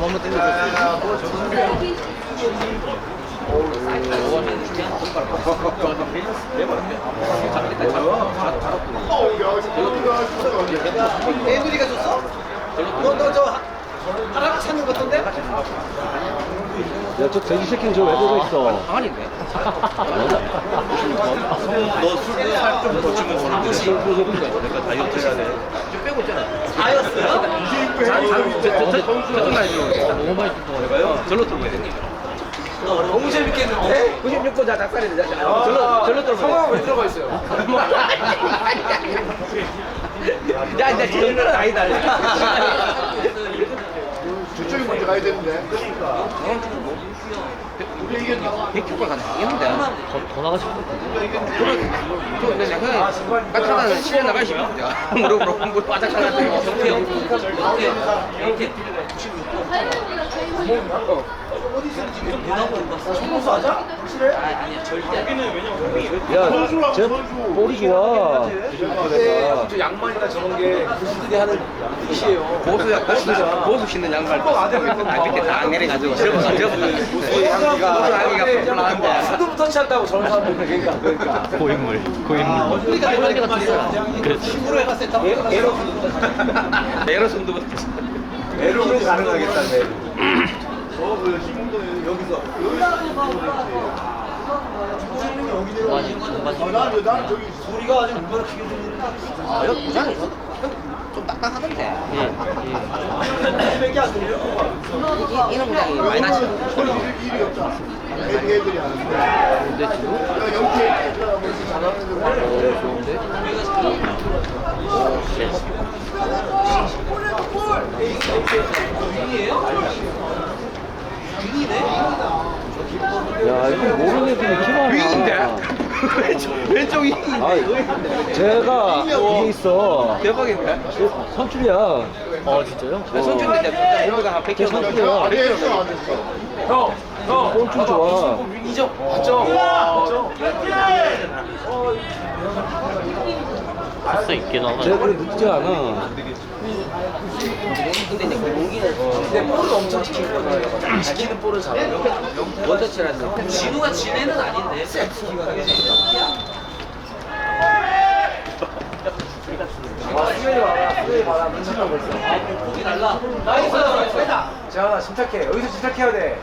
한번 땡겨줘. 애누리가 줬어? 너너저 하나 찾는 것 같던데? 야저 돼지 새끼는 저 왜 보고 있어 아닌데. 너술살좀 더 주면 저런데 내가 다이어트 해야 돼. 좀 빼고 있잖아. 다였어요? 저쪽 가야 들어오겠다. 너무 많이 들어오요 절로 들어오게 너무 재밌겠는데? 96번 자 닭살이 되자. 절로 절로 들어. 성화가 왜 들어가 있어요? 야, 이제 절로는 아니다. 저쪽이 먼저 가야 되는데. 그러니까. 100%가 가능한데 더, 나가 싶은데 그래 근데 내가 까딱하는 실내 나가 싶은데 무릎으로 무릎 바짝 하는데 이렇게 이렇게 이렇게 잘랐더니 경태요. 경태요. 경태. 야쟤 볼이 좋아. 저 양말이나 저런 게 교수들이 하는 뜻이에요. 고수야 고수 고수 신는 양말. 아 밑에 딱 내려가지고 접어서 접어서 고수 향기가 나는데 수두부 터치한다고 저런 사람들 그러니까. 그러니까. 고인물 고인물. 우리가 이럴 때가 됐어 그렇지. 에로 에로 손도 애로로 가능하겠다. 나는 저기 소리가 아주 얼마나 크게 들리는지. 아 여기 부장이 좀 딱딱하던데 몇개안 들려? 이- 이런 부장이 많이 나지 소리 일이 없잖아. 애들 애들이 하는데. 야, 영태 애들하고 이렇게 잘하는 애들 많아. 야 이거 모르는 애들이 키가 윙인데? 왼쪽 왼쪽 윙아 제가 이게 있어. 대박인데? 선출이야. 어 진짜요? 손준인데 여기가 한 100kg 선출이야. 안 됐어, 안 됐어. 형, 형. 꼴줄 좋아. 윙이죠? 맞죠? 맞죠? 할수 있긴 하나 쟤 그래 늦지 않아 근데 이제 공기는 근데 볼을 엄청 지키는 거잖아요. 지키는 볼을 잘해요. 원터치라서 진우가 진해는 아닌데. 아, 수면이 많아. 수면이 많아. 문제가 벌써. 폭이 달라. 나이스, 나이스. 자, 침착해. 여기서 침착해야 돼.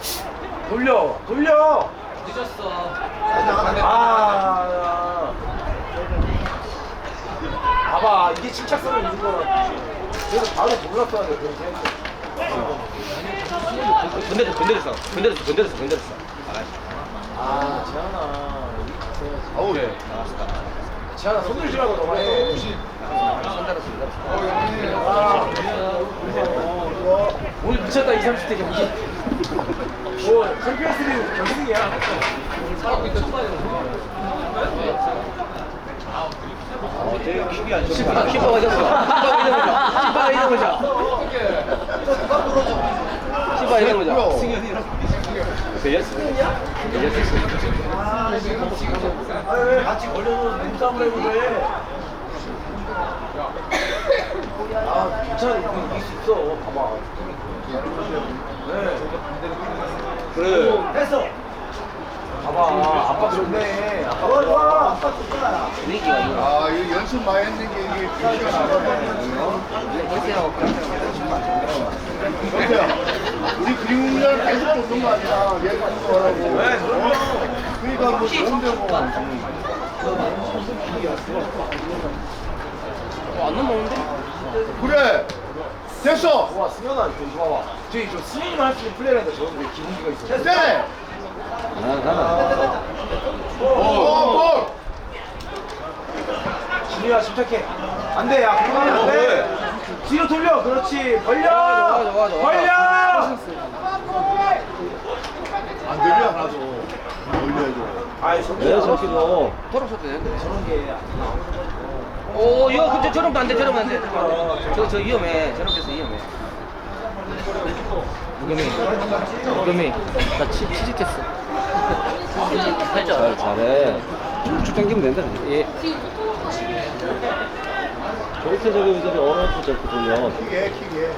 돌려, 돌려. 늦었어. 아. 봐봐, 이게 침착성을 있는 거라. 그래서 바로 몰랐어야 돼. 건드렸어 건드렸어 건드렸어 건드렸어 건드렸어 아, 재현아. 어우, 네. 재현아, 손 들지 말고 너가 해. 아, 오늘 미쳤다, 20, 30대 경기. 뭐, 챔피언스 리그 결승이야. 키퍼가 졌 어 키퍼가 이런 거죠 키퍼가 이런 거죠 키퍼가 이런 거죠 되겠어 아, 왜 같이 걸려서 눈싸움을 해고 그래? 아, 괜찮아. 이길 수 있어. 봐봐. 네. 그래. 됐어. 아빠 좋네. 아빠 좋아. 아빠 좋잖아. 분위기가 이거 아, 이거 연습 많이 했는 게 이게 분위기가 나가거든요. 헬스하고 영태야, 우리 그림 훈련을 계속 줬는 거 아니야. 얘가 하는 거라고. 네, 그러니까 뭐 좋은데 뭐. 안 넘어오는데? 그래. 됐어. 와, 승현아, 저기 봐봐. 저기 저 승현이만 할수 있는 플레이를 한다. 저런 데 기본기가 있어. 됐어. 나나 오, 볼. 진우야, 침착해. 안 돼, 야, 그만하면 안 돼. 뒤로 돌려, 그렇지. 벌려. 좋아, 좋아, 좋아. 벌려. 안 들려, 하나도. 벌려야죠. 아이, 왜. 저렇게 넣어 토록 소리 되는데 저런 게. 오 이거 근데 저러면 안 돼 저러면 안 돼 저, 저 위험해 저렇게 해서 위험해 무겸이 무겸이 나 치, 취직했어 잘 잘해. 쭉쭉 당기면 된다. 예. 저렇게 저기 저기 어느 저렇게 돌려. 킥해 킥해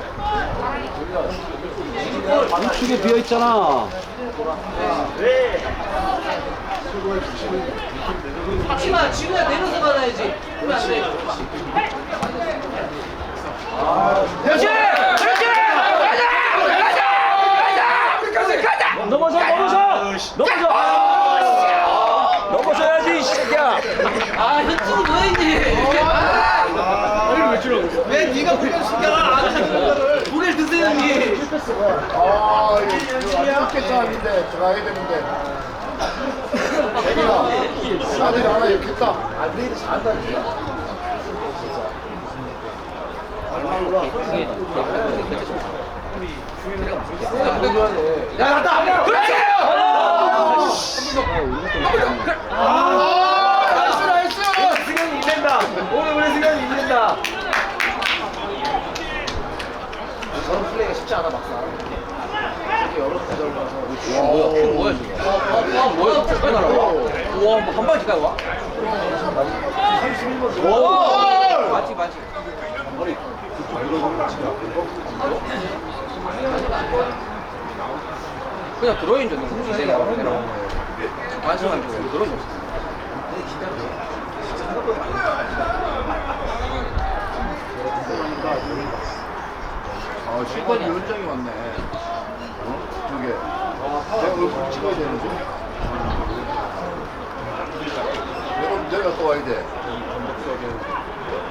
우측에 비어 있잖아. 하지마 지우야 내려서 받아야지. 그러면 안돼 그렇지! 그렇지! 가자! 가자! 넘어져, 넘어져! 넘어져! 아, 넘어져야지, 이 새끼야! 아 현진이 뭐 했니? 왜 네가 무게를 신경을 무게를? 드세요 형님. 아 이렇게 짜는데 들어가야 되는데. 대기가 아들이 하나 이렇게 했다 야, 갔다! 그렇지! 아! 나이스, 나이스! 승현이 이긴다! 오늘 우리 승현이 이긴다! 저런 플레이가 쉽지 않아, 막상. 이렇게 여러 구절 봐서. 뭐야, 큐 뭐야, 지금? 와, 와, 뭐야, 가까이 날아와. 우와, 뭐한 방에 가까이 와? 31번. 오! 맞지, 맞지. 머리. 그냥 드로잉 줬는 거지 내가 내가 완성한 거 드로잉 줬어 아 실권 위원장이 왔네 어? 저게 내가 얼굴 찍어야 되는데 내가 내가 또 와야 돼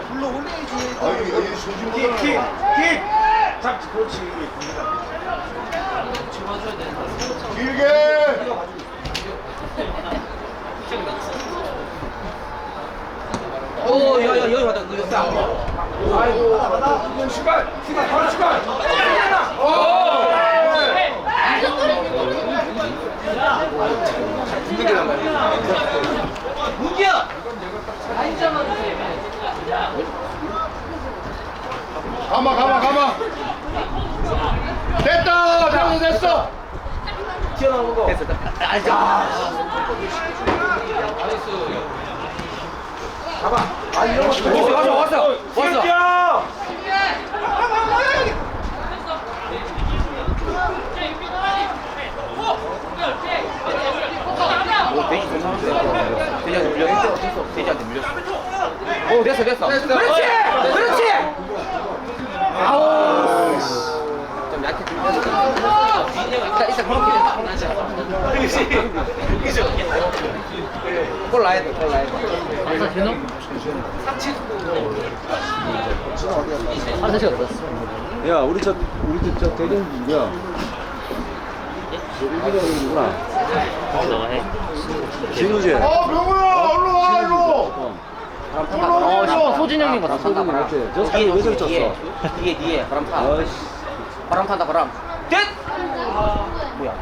불러 올려야지 아이 게 여기 소신 보잖아 길게! 오 야야 여기 왔다. 그 역사 아이고. 시간 시간 바로 시간. 문기야! 가마 가마 가마 됐다 됐어 됐어 튀어나오는 거 됐어 가봐 아 이런 거 왔어 왔어 왔어 오, 돼지 괜찮은데? 돼지한테 물렸어? 돼지한테 물렸어. 오, 됐어, 됐어. 그렇지! 그렇지! 아우! 좀 약해. 일단, 일단 그렇게 됐어. 그치? 골 나야 돼, 골 나야 돼. 아사 되나? 아사 씨 어땠어? 야, 우리 저 우리 저, 저 대전 누구야? 누구나? 해. 진우지. 어 병우야 얼른 와 일로 어, 슈퍼 소진 형인 것 같아. 소금이 맞지? 저 사람 왜 저리 쪘어? 뒤에, 뒤에, 바람 타. 바람 탄다, 바람. 끝! 뭐야?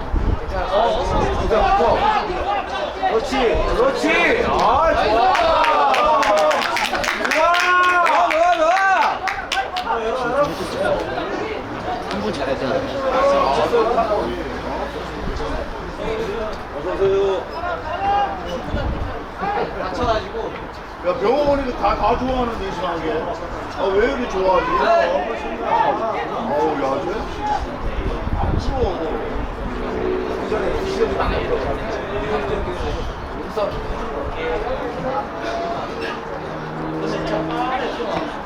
그렇지, 그렇지. 아, 좋아. 좋아, 좋아, 좋아. 한분 잘했잖아. 다쳐가지고 야 병호 오니까 다, 다 좋아하는데 이상하게 아왜 이렇게 좋아하지? 아우 야 쟤? 안 부러워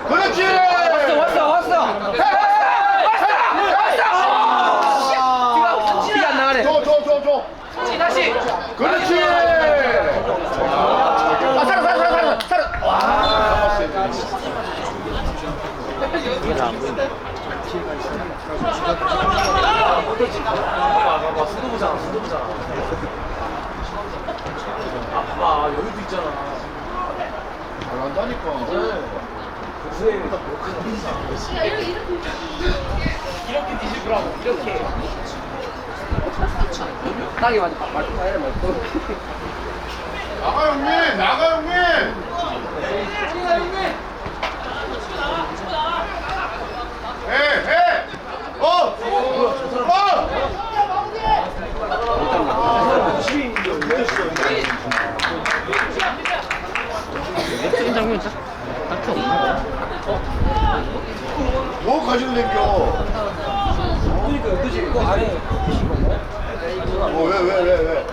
그렇지! 왔어, 왔어. 왔어, 왔어. 피가 안 나가네. 줘, 줘, 줘, 줘. 다시 그렇지! 아, 살아, 살아, 살아, 살아, 살아. 와. 이게 다안 보인다. 봐봐, 수도부잖아, 수도부잖아. 아, 봐봐, 여기도 있잖아. 잘한다니까. 이렇게 뒤질 거라고, 이렇게. 땅에 맞아, 말고. 나가 형님! 나가 형님! 가실래요? 그러니까 그 지금 뭐 안에 드신 건가요? 어, 왜, 왜, 왜, 왜?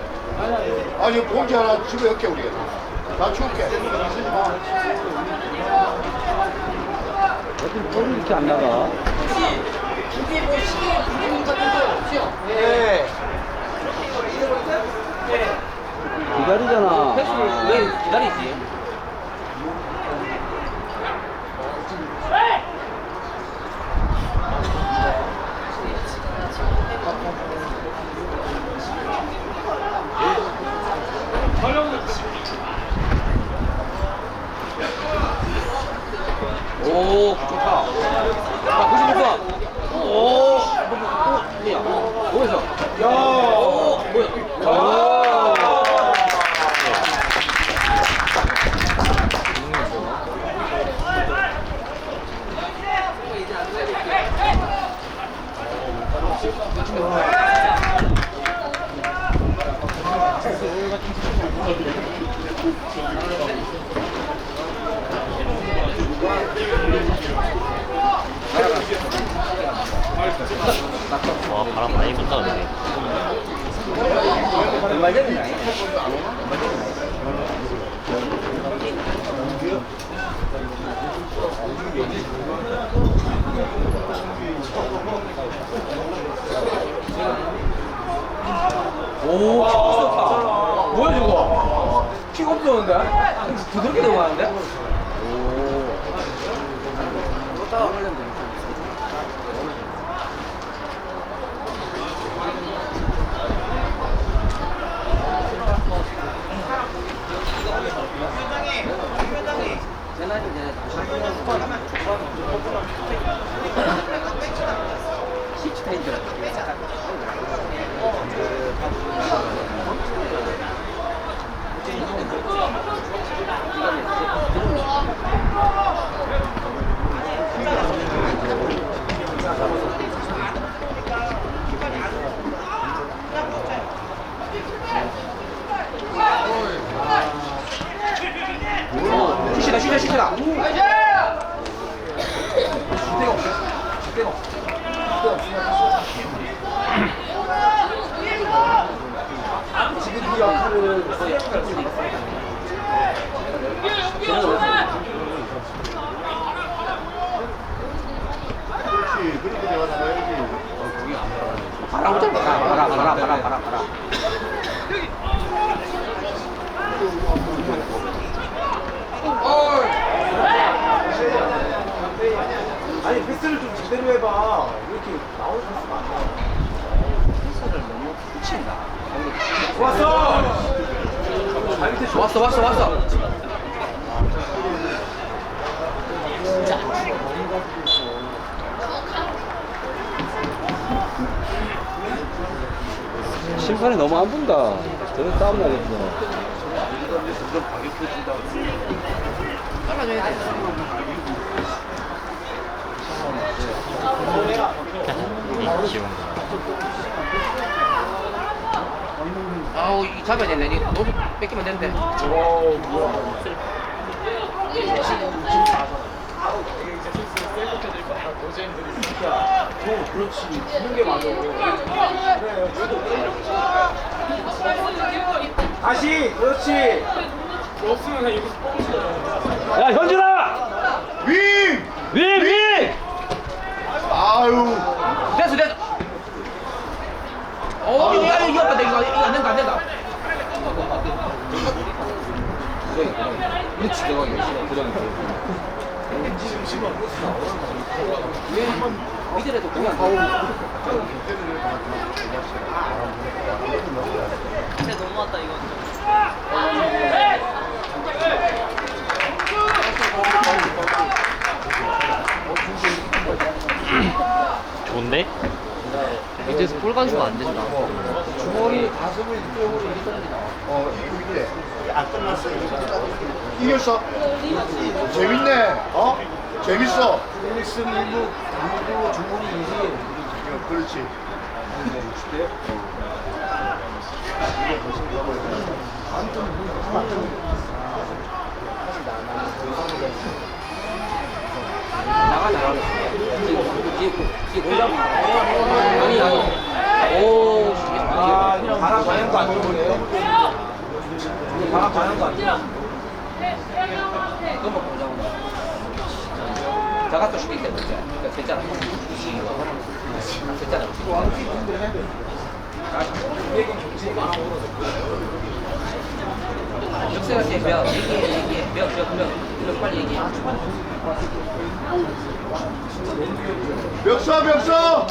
아니, 봉지 하나 집에 게 우리. 나 줄게. 어. 어떻게 털이 이렇게 안 나가? 이게 뭐 시계 부품 같은 거 없죠? 네. 기다리잖아. 아, 기다리지? 바라 오자. 바라, 바라, 바라, 바라, 바라, 바라. 아니 패스를 좀 제대로 해봐. 이렇게 패스가 안 나와. 패스를 너무 붙인다. 좋았어. 왔어, 왔어, 왔어. 심판이 너무 안 본다. 저는 싸움 나겠어. 이 지운 아우, 이 잡아야 되네. 니 너무 뺏기면 되는데. 그렇지. 주는 게 맞아. 그래. 다시. 그렇지. 야 현준아. 윙! 윙 윙. 아유 됐어, 됐어. 어, 이거, 이거, 이거, 안 돼, 이거, 이거 안 된다, 안 된다. 그렇지, 내가 이거 고정이 왜 이들에도 공이 안 나오고 좋은데? 이제서 볼 간수가 안 된다. 주머니 가슴을 이쪽으로 이동이다. 어 이거 이래 안 끝났어 이겼어. 재밌네. 어? 재밌어 1승 1무 2무 중국이 2위. 어, 그렇지 나가 나가. 뒤에 뒤에 공장. 아니 아니. 오. 아 바람 방향도 안 좋으네요. 거 아니야? 그거 먹고 오자고. 자 가또 시킬 때 먹자. 그러니까 됐잖아. 됐잖아. 역세가 씨, 몇, 얘기해, 얘기해. 몇, 몇, 몇, 몇 빨리 얘기해. 멱서 멱서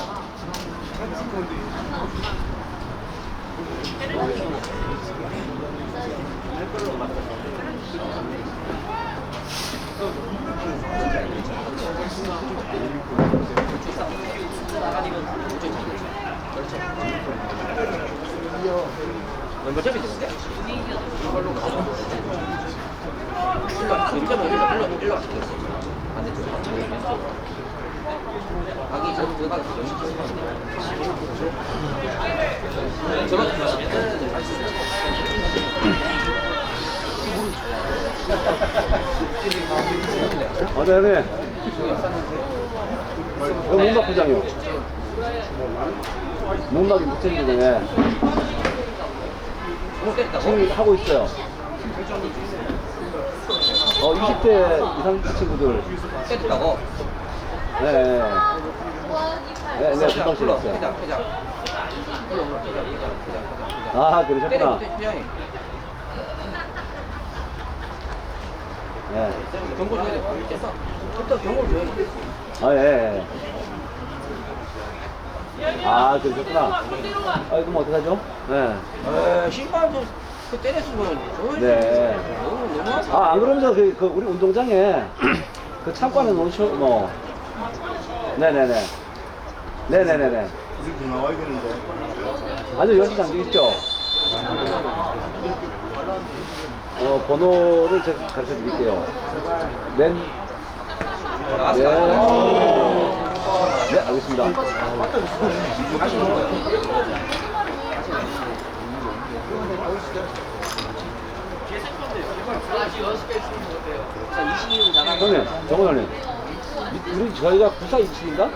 몇 점이 되는데? 이걸로 가서. 일로 와, 일로 와, 일로 와, 일로 와, 일로 와. 반대쪽 가. 가기 전 들어가기 저거 아, 네네. 여기 문박 부장이요. 문박이 때렸다고? 지금 하고 있어요. 어, 20대 이상 친구들. 때렸다고? 네. 네, 네, 네 금방 회장, 회장, 회장. 아, 그러셨구나. 네. 경고 줘야 돼. 경고를 줘야 돼. 아, 예, 예. 아, 그러셨구나. 아, 그럼 어떡하죠? 네. 에이, 심판도 그 때렸으면. 네. 아, 안 그러면 저, 그, 그 우리 운동장에 그 창고 안에 놓으셔, 뭐. 네네네. 네네네네. 이렇게 나와야 되는데 아주 여시 장기 있죠? 어, 번호를 제가 가르쳐 드릴게요. 맨, 네. 나갔어. 네, 알겠습니다. 자, 22분 나가고. 형님, 정원 형님. 이- 우리 저희가 94, 27인가?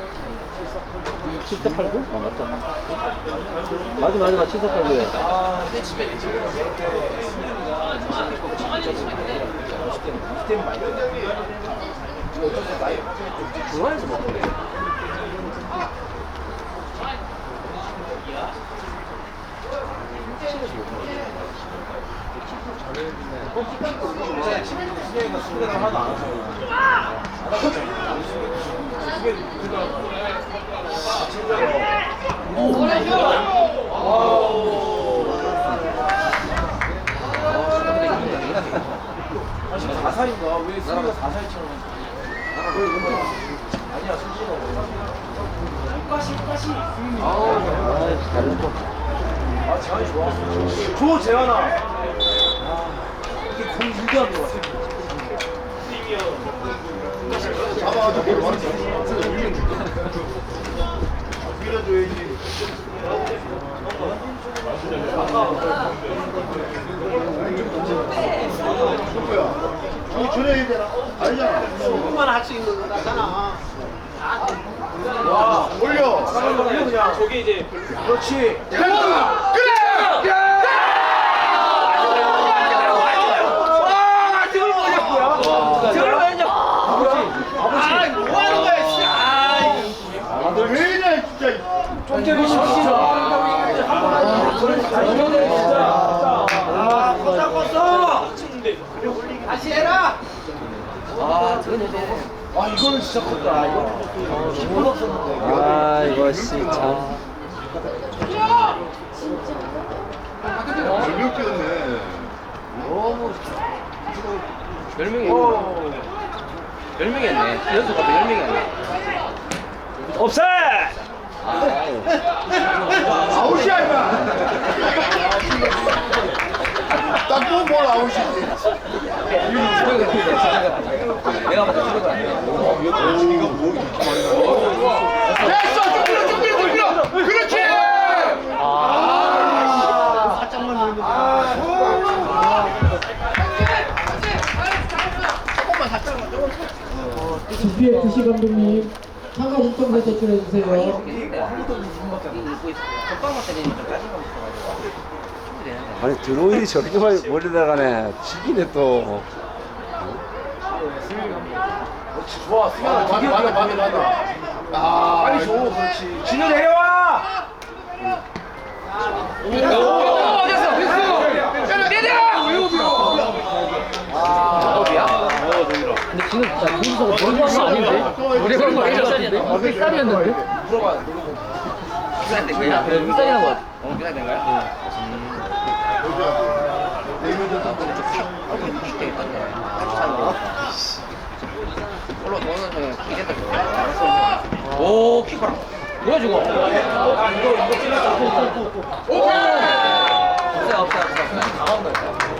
7489? 어, 맞다. 맞아, 맞아, 맞아. 7489에. 중앙에서 먹을래. 수경이가 수경을 하나도 안 하죠. 아, 지금 4살인가? 왜 수경이가 4살처럼. 아니야. 아, 다른 거. 아, 재환이 좋아. 줘, 재환아. 아, 이게 공 일도 안 들어와. 잡아가지고 바로 밀어줘야지 누구야? 저기 전해야 되나? 아니잖아 조금만 할 수 있는 거잖아. 와 올려 그냥. 저기 이제. 그렇지. 왜 이래 진짜 좀 전에 진짜. 한번 하지. 그런 진짜. 아, 컸다, 컸어. 아. 아, 이거는 진짜 컸다. 이거. 아, 이거 진짜. 절벽 뛰었네 너무. 열 명이 했네. 열 명이 했네. 연속 앞에 열 명이 했네. 없애! 아웃이야 임마. 딱보면 뭘 아웃이지? 내가 봤을 때 수력을 안 해. 됐어 좀 밀어 좀 밀어 좀 밀어. 그렇지! GPFC 감독님 참가 신청서 제출해 주세요. 아무도 못 먹게 입고 있어. 덮밥 때리니까 짜증나 있어가지고. 되는데. 아니 드로인이 저렇게 많이 멀리 나가네. 지기네 또. 좋아. 수현아 맞아 맞아 맞아. 맞아. 아 빨리 줘. 그렇지. 진우 내려와! 오, 됐어, 됐어. 때려! 작업이야? 근데 지금 나 버리는 거 아닌데? 우리 그런 거 아니었는데? 빅살이었는데? 물어봐 비싼 된 거야? 그래 빅살이란 거 같아 어, 비싼 된 거야? 오, 키 봐라. 뭐야 저거? 아 이거 이거 찔렀다. 오! 없어 없어 없어. 어,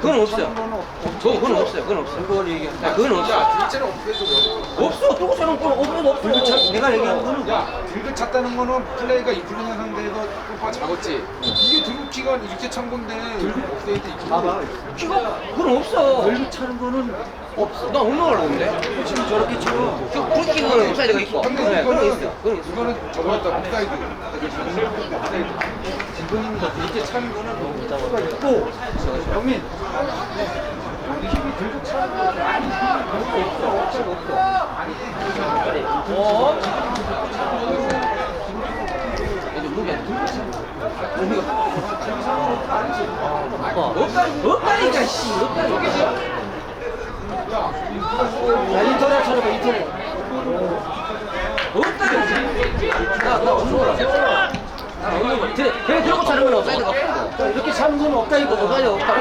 그건 없어요. 저 그건 없어요. 그건 없어요. 그건 얘기. 그건 없어. 실제로 없애도 없어. 누구 차는 건 없어도 없어. 내가 얘기한 거는 야 들고 찼다는 거는 플레이가 인플레이션 상대에서 골파 잡았지. 이게 들고 키가 이렇게 찬 건데 업데이트 이렇게. 봐봐 그건 없어. 들고 차는 거는 없어. 나 없는 걸로 보는데. 지금 저렇게 쳐저 프리킥은 옵사이드가 있고. 네, 그런 게 있어. 게 있어. 이거는 저거였다 옵사이드. 옵사이드. 지금입니다 이렇게 차는 거는 너무 있고 영민 여기 힘이 들고 차는 거는 아니 별로 없어 없어 없어 어? 들고 없다. 없다니까 씨. 없다니까. 야 인터넷 찾아봐 인터넷 없다니까. 나나 없는. 나 없는 들고 차는 건. 자, 이렇게 차는 건 없다 이거 옵사이드 없다.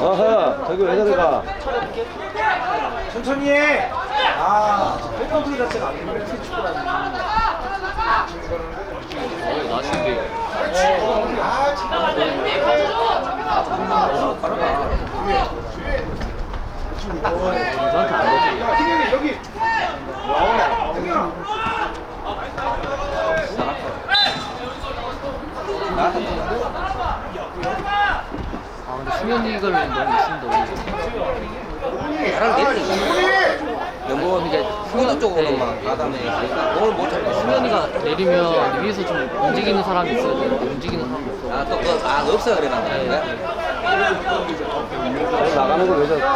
아하 저기 왜 저리 가 천천히 해. 아, 볼 컨트롤 자체가 안 되네. 축구라는. 야, 희경이 여기. 아 근데 수면 이걸 너무 쓴다 나랑 내리는 연봉 이제 후도 쪽으로만 가다면 오늘 못 잡고 수면이가 내리면 위에서 좀 움직이는 사람이 있어야 되는데 움직이는 사람이 없어 아또그아 없어 그래 나 나가는 걸왜 저렇게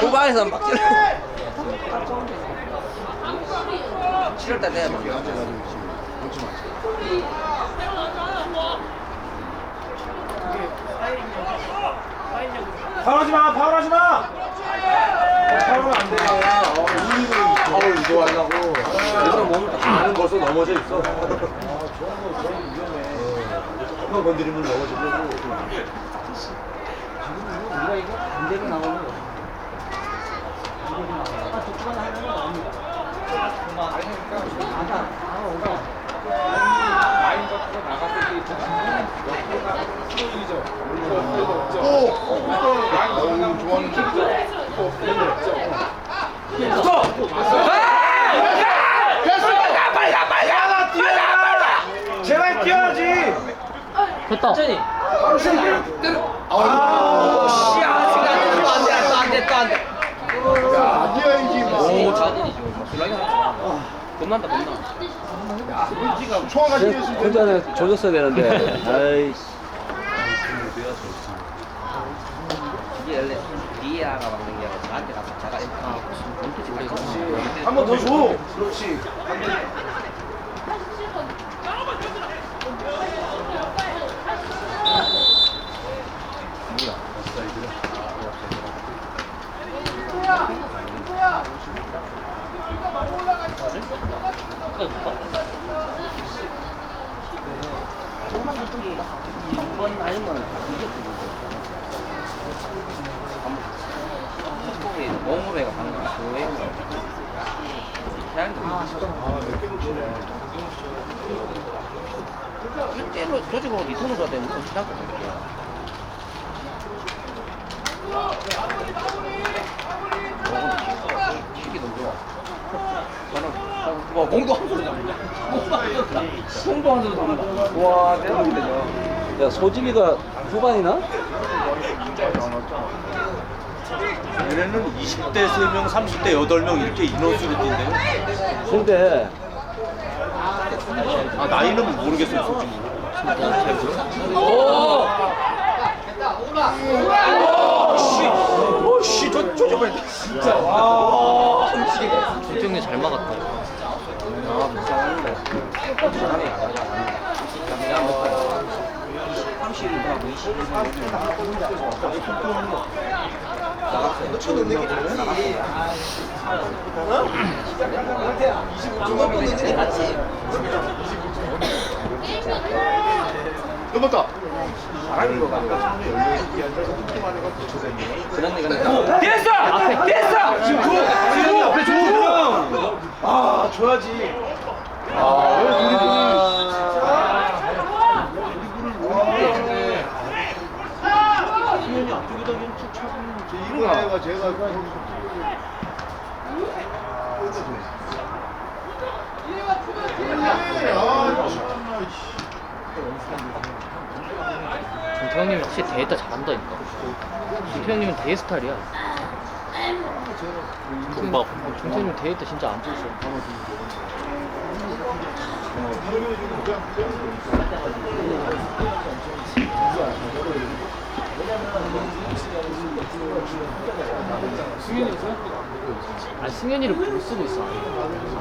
후반에서 막 찔러 7월달 돼야 막 파울하지 마, 파울하지 마. 파울은 안 돼. 파울 유도하려고 일부러 몸을 다 많은 것을 넘어져 있어. 한번 건드리면 넘어지고. 우리가 이거 반대로 나가는 거야. 아까 족구가 하면 나옵니다. 아까 아 오가. 라인 갖고 나갔을 때 옆으로 나가면 스로이죠. 업데이트 없죠. 라인 어우, 나가면 좋아하는 킥이죠. 업데이트 없죠. 야나 뛰어라. 제발 뛰어야지. 됐다 아, 씨 아직 안돼 또안돼 또안돼 야, 뛰어야지 뭐. 오 자진이죠 불나게 하지 겁난다 겁나 총알가 뛰었을 때. 혼자는 조졌어야 되는데 아이씨 이게 원래 디아가 막는 게 아니라 나한테 가서 자가 한번 더 줘. 그렇지. 이번 아니면 이게 한국에 몸으로 해가 방금 그거에 그냥 아, 몇개 놓치네. 실제로 조직으로 니 손을 줘야 되는 건 지난 것 같아. 시기 너무 좋아. 저는 와 공도 한 소리 나온다. 공도 한 소리 나. 공도 한 소리 나온다. 와 대박이다 저. 야, 소진이가 후반이나? 얘네는 20대 3명, 30대 8명 이렇게 인원수로 뛴대요. 근데 아, 나이는 모르겠어요, 솔직히. 오. 오, 씨, 저, 저, 저, 진짜, 와. 조경래 잘 막았다. 아, 몇 번. 30이나 20. 쳐 넣는 게 낫지. 중간 넣는 게 낫지. 넘었다. 잘하는 거 같아. 그런 얘기는. 됐어! 앞에 됐어! 지금 줘! 지금 앞에 줘! 아 줘야지. 이 거 내가 제가 정태형님이 확실히 대했다 잘한다니까. 정태형님은 대회 스타일이야. 정태형님 대회 때 진짜 안 보였어. 아 승현이를 못 쓰고 있어.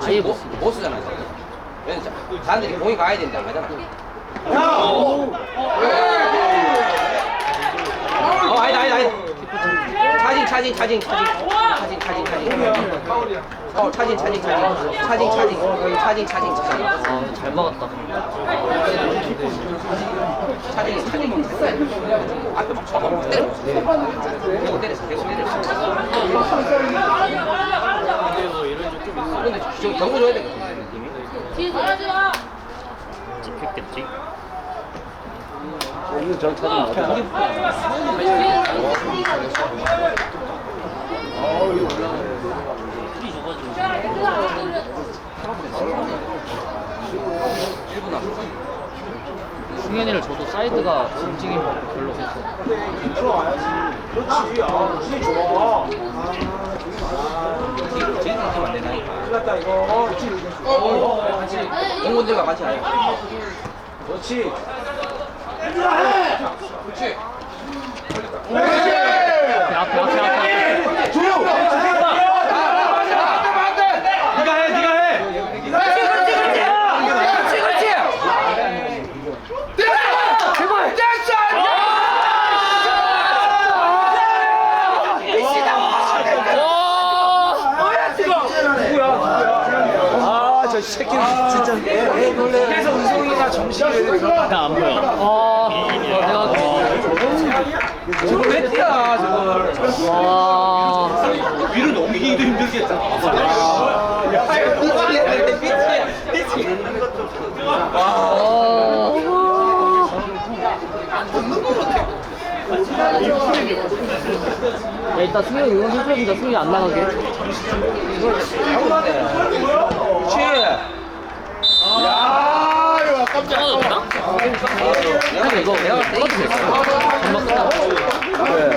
아예 못 못, 쓰고. 못 쓰잖아. 지금. 왜냐면 자- 사람들이 공이 가야 되는데 안 가잖아. 어, 아니다, 아니다, 아니다. 차징, 차징, 차징, 차징. 차징, 차징, 차징. 어, 차징, 차징, 차징. 차징, 차징. 차징, 차징, 차징. 아잘 막았다. 차징이, 차징. 앞에 막 쳐봐. 때려. 대고 때렸어, 대고 때렸어. 근데 저 경고 줘야 되거든, 느낌이. 찍혔겠지. 오늘 저 차좀 맞아. 일분 남았어. 승현이를 줘도 사이드가 움직임이 별로 없어. 그렇지. 아 진짜 좋아. 제일 느낌 안 되나니까. 끝났다 이거. 어, 그렇지. 어, 같이 동문들과 같이 하요. 그렇지. 그렇지. 앞에 앞에 앞에 앞에. 조용. 네가 해. 그렇지, 그렇지? 아저 새끼 진짜. 그래서 은성이가 정신을 나안 보여. 아, 내가 왜 뛰어 저걸? 와. 위로 넘기기도 힘들겠다. 야, 이따 승현이 응원 해줘야겠다. 승현이 안 나가게. 깜짝이야. 이거 내가 꺼도 될까요? 금방 끝나고. 네.